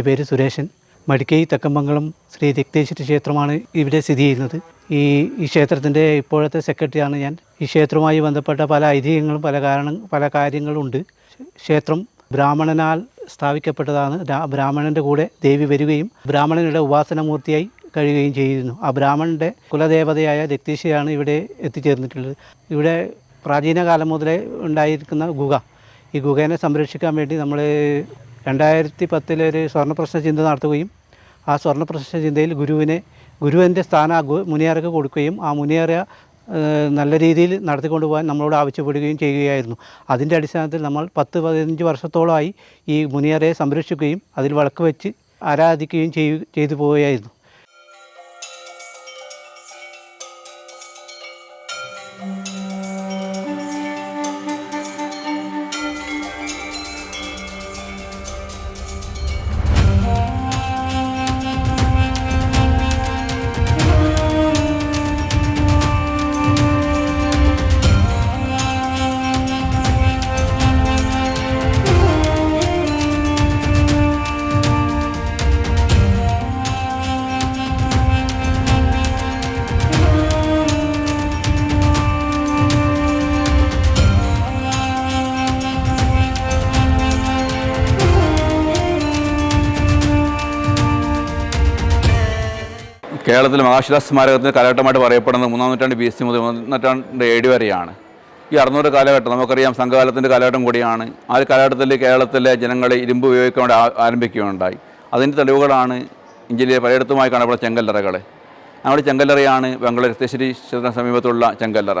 പേര് സുരേഷൻ മടിക്കൈ തെക്കമ്പങ്കളം ശ്രീ രക്തേശ്വര ക്ഷേത്രമാണ് ഇവിടെ സ്ഥിതി ചെയ്യുന്നത്. ഈ ഈ ക്ഷേത്രത്തിന്റെ ഇപ്പോഴത്തെ സെക്രട്ടറിയാണ് ഞാൻ. ഈ ക്ഷേത്രവുമായി ബന്ധപ്പെട്ട പല ഐതിഹ്യങ്ങളും പല കാരണം പല കാര്യങ്ങളും ഉണ്ട് ക്ഷേത്രം ബ്രാഹ്മണനാൽ സ്ഥാപിക്കപ്പെട്ടതാണ്. ബ്രാഹ്മണന്റെ കൂടെ ദേവി വരികയും ബ്രാഹ്മണനുടെ ഉപാസനമൂർത്തിയായി കഴിയുകയും ചെയ്തിരുന്നു. ആ ബ്രാഹ്മണന്റെ കുലദേവതയായ രക്തീശയാണ് ഇവിടെ എത്തിച്ചേർന്നിട്ടുള്ളത്. ഇവിടെ പ്രാചീന കാലം മുതലേ ഉണ്ടായിരിക്കുന്ന ഗുഹ. ഈ ഗുഹേനെ സംരക്ഷിക്കാൻ വേണ്ടി നമ്മൾ രണ്ടായിരത്തി പത്തിലൊരു സ്വർണപ്രശ്ന ചിന്ത നടത്തുകയും ആ സ്വർണപ്രശ്ന ചിന്തയിൽ ഗുരുവിനെ ഗുരുവിന്റെ സ്ഥാനം മുനിയറക്ക് കൊടുക്കുകയും ആ മുനിയറ നല്ല രീതിയിൽ നടത്തിക്കൊണ്ടു പോകാൻ നമ്മളോട് ആവശ്യപ്പെടുകയും ചെയ്യുകയായിരുന്നു. അതിന്റെ അടിസ്ഥാനത്തിൽ നമ്മൾ പത്ത് പതിനഞ്ച് വർഷത്തോളമായി ഈ മുനിയറയെ സംരക്ഷിക്കുകയും അതിൽ വിളക്ക് വെച്ച് ആരാധിക്കുകയും ചെയ്തു പോവുകയായിരുന്നു. കേരളത്തിൽ മഹാശിലാ സ്മാരകത്തിന് കാലഘട്ടമായിട്ട് പറയപ്പെടുന്നത് മൂന്നാം നൂറ്റാണ്ട് ബി എസ് സി മുതൽ മൂന്നാം നൂറ്റാണ്ട് ഏഴ് വരെയാണ്. ഈ അറുന്നൂറ് കാലഘട്ടം നമുക്കറിയാം സംഘകാലത്തിന്റെ കാലഘട്ടം കൂടിയാണ്. ആ ഒരു കാലഘട്ടത്തിൽ കേരളത്തിലെ ജനങ്ങളെ ഇരുമ്പ് ഉപയോഗിക്കാൻ ആരംഭിക്കുകയുണ്ടായി. അതിന്റെ തെളിവുകളാണ് ഇന്ത്യയിലെ പലയിടത്തുമായി കാണപ്പെടുന്ന ചെങ്കല്ലറകൾ ഞങ്ങളുടെ ചെങ്കല്ലറയാണ് ബംഗളൂർ രക്തേശ്വരി ക്ഷേത്ര സമീപത്തുള്ള ചെങ്കല്ലറ.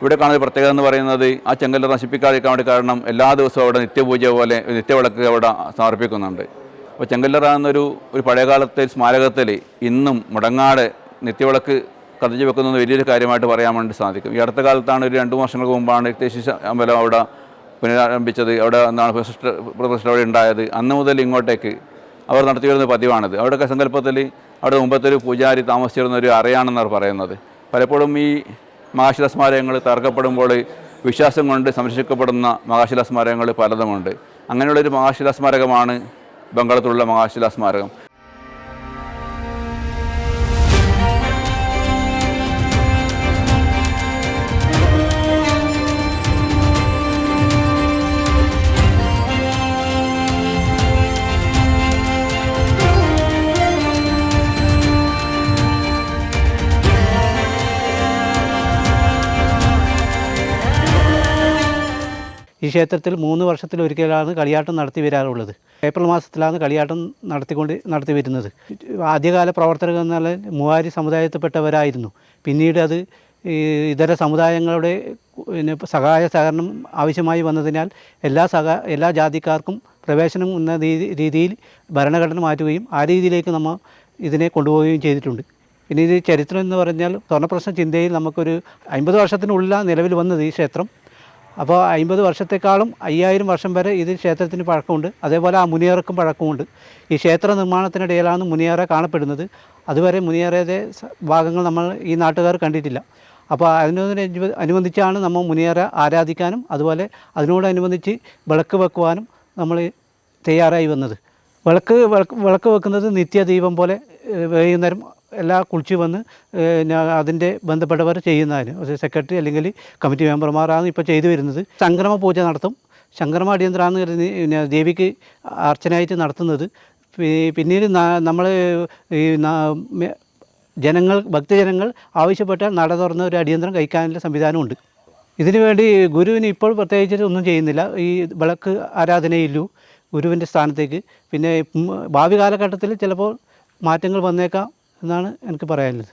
ഇവിടെ കാണുന്ന പ്രത്യേകത എന്ന് പറയുന്നത് ആ ചെങ്കല്ലറ നശിപ്പിക്കാതിരിക്കാൻ വേണ്ടി കാരണം എല്ലാ ദിവസവും അവിടെ നിത്യപൂജ പോലെ നിത്യവിളക്ക് അവിടെ സമർപ്പിക്കുന്നുണ്ട്. അപ്പോൾ ചെങ്കല്ലറ എന്നൊരു ഒരു പഴയകാലത്തെ സ്മാരകത്തിൽ ഇന്നും മുടങ്ങാട് നിത്യവിളക്ക് കത്തിച്ച് വെക്കുന്നത് വലിയൊരു കാര്യമായിട്ട് പറയാൻ വേണ്ടി സാധിക്കും. ഈ അടുത്ത കാലത്താണ് ഒരു രണ്ട് വർഷങ്ങൾക്ക് മുമ്പാണ് രക്തേശ്വരി അമ്പലം അവിടെ പുനരാരംഭിച്ചത്. അവിടെ എന്താണ് പ്രതിഷ്ഠ അവിടെ ഉണ്ടായത്. അന്ന് മുതൽ ഇങ്ങോട്ടേക്ക് അവർ നടത്തി വരുന്ന പതിവാണിത്. അവിടെയൊക്കെ സങ്കല്പത്തിൽ അവിടെ മുമ്പത്തെ ഒരു പൂജാരി താമസിച്ചിരുന്ന ഒരു അറയാണെന്നാണ് പറയുന്നത്. പലപ്പോഴും ഈ മഹാശില സ്മാരകങ്ങൾ തകർക്കപ്പെടുമ്പോൾ വിശ്വാസം കൊണ്ട് സംരക്ഷിക്കപ്പെടുന്ന മഹാശില സ്മാരകങ്ങൾ പലതുമുണ്ട്. അങ്ങനെയുള്ളൊരു മഹാശില സ്മാരകമാണ് ബംഗളത്തിലുള്ള മഹാശില സ്മാരകം ഈ ക്ഷേത്രത്തിൽ മൂന്ന് വർഷത്തിൽ ഒരിക്കലാണ് കളിയാട്ടം നടത്തി വരാറുള്ളത്. ഏപ്രിൽ മാസത്തിലാണ് കളിയാട്ടം നടത്തിക്കൊണ്ട് നടത്തി വരുന്നത്. ആദ്യകാല പ്രവർത്തകർ എന്നാൽ മൂവാരി സമുദായത്തിൽപ്പെട്ടവരായിരുന്നു. പിന്നീട് അത് ഇതര സമുദായങ്ങളുടെ പിന്നെ സഹായ സഹകരണം ആവശ്യമായി വന്നതിനാൽ എല്ലാ സഹ എല്ലാ ജാതിക്കാർക്കും പ്രവേശനം എന്ന രീതിയിൽ ഭരണഘടന മാറ്റുകയും ആ രീതിയിലേക്ക് നമ്മൾ ഇതിനെ കൊണ്ടുപോവുകയും ചെയ്തിട്ടുണ്ട്. പിന്നെ ഇത് ചരിത്രം എന്ന് പറഞ്ഞാൽ സ്വർണപ്രശ്ന ചിന്തയിൽ നമുക്കൊരു അമ്പത് വർഷത്തിനുള്ളിലാണ് നിലവിൽ വന്നത് ഈ ക്ഷേത്രം. അപ്പോൾ അമ്പത് വർഷത്തെക്കാളും അയ്യായിരം വർഷം വരെ ഇത് ക്ഷേത്രത്തിന് പഴക്കമുണ്ട്. അതേപോലെ ആ മുനിയറക്കും പഴക്കമുണ്ട്. ഈ ക്ഷേത്ര നിർമ്മാണത്തിനിടയിലാണ് മുനിയറ കാണപ്പെടുന്നത്. അതുവരെ മുനിയറയുടെ ഭാഗങ്ങൾ നമ്മൾ ഈ നാട്ടുകാർ കണ്ടിട്ടില്ല. അപ്പോൾ അതിനോട് അനുബന്ധിച്ചാണ് നമ്മൾ മുനിയറ ആരാധിക്കാനും അതുപോലെ അതിനോടനുബന്ധിച്ച് വിളക്ക് വെക്കുവാനും നമ്മൾ തയ്യാറായി വന്നത്. വിളക്ക് വിളക്ക് വിളക്ക് വെക്കുന്നത് നിത്യദീപം പോലെ വൈകുന്നേരം എല്ലാ കുളിച്ച് വന്ന് അതിന്റെ ബന്ധപ്പെട്ടവർ ചെയ്യുന്നതിന് സെക്രട്ടറി അല്ലെങ്കിൽ കമ്മിറ്റി മെമ്പർമാരാണ് ഇപ്പോൾ ചെയ്തു വരുന്നത്. സംക്രമ പൂജ നടത്തും. സംക്രമ അടിയന്തരാന്ന് കരുതി ദേവിക്ക് അർച്ചനയായിട്ട് നടത്തുന്നത്. പിന്നീട് നമ്മൾ ഈ ജനങ്ങൾ ഭക്തജനങ്ങൾ ആവശ്യപ്പെട്ടാൽ നട തുറന്ന് ഒരു അടിയന്തരം കഴിക്കാനുള്ള സംവിധാനമുണ്ട്. ഇതിനു വേണ്ടി ഗുരുവിന് ഇപ്പോൾ പ്രത്യേകിച്ച് ഒന്നും ചെയ്യുന്നില്ല. ഈ വിളക്ക് ആരാധനയില്ലു ഗുരുവിന്റെ സ്ഥാനത്തേക്ക്. പിന്നെ ഭാവി കാലഘട്ടത്തിൽ ചിലപ്പോൾ മാറ്റങ്ങൾ വന്നേക്കാം. എന്നാണ് എനിക്ക് പറയാനുള്ളത്.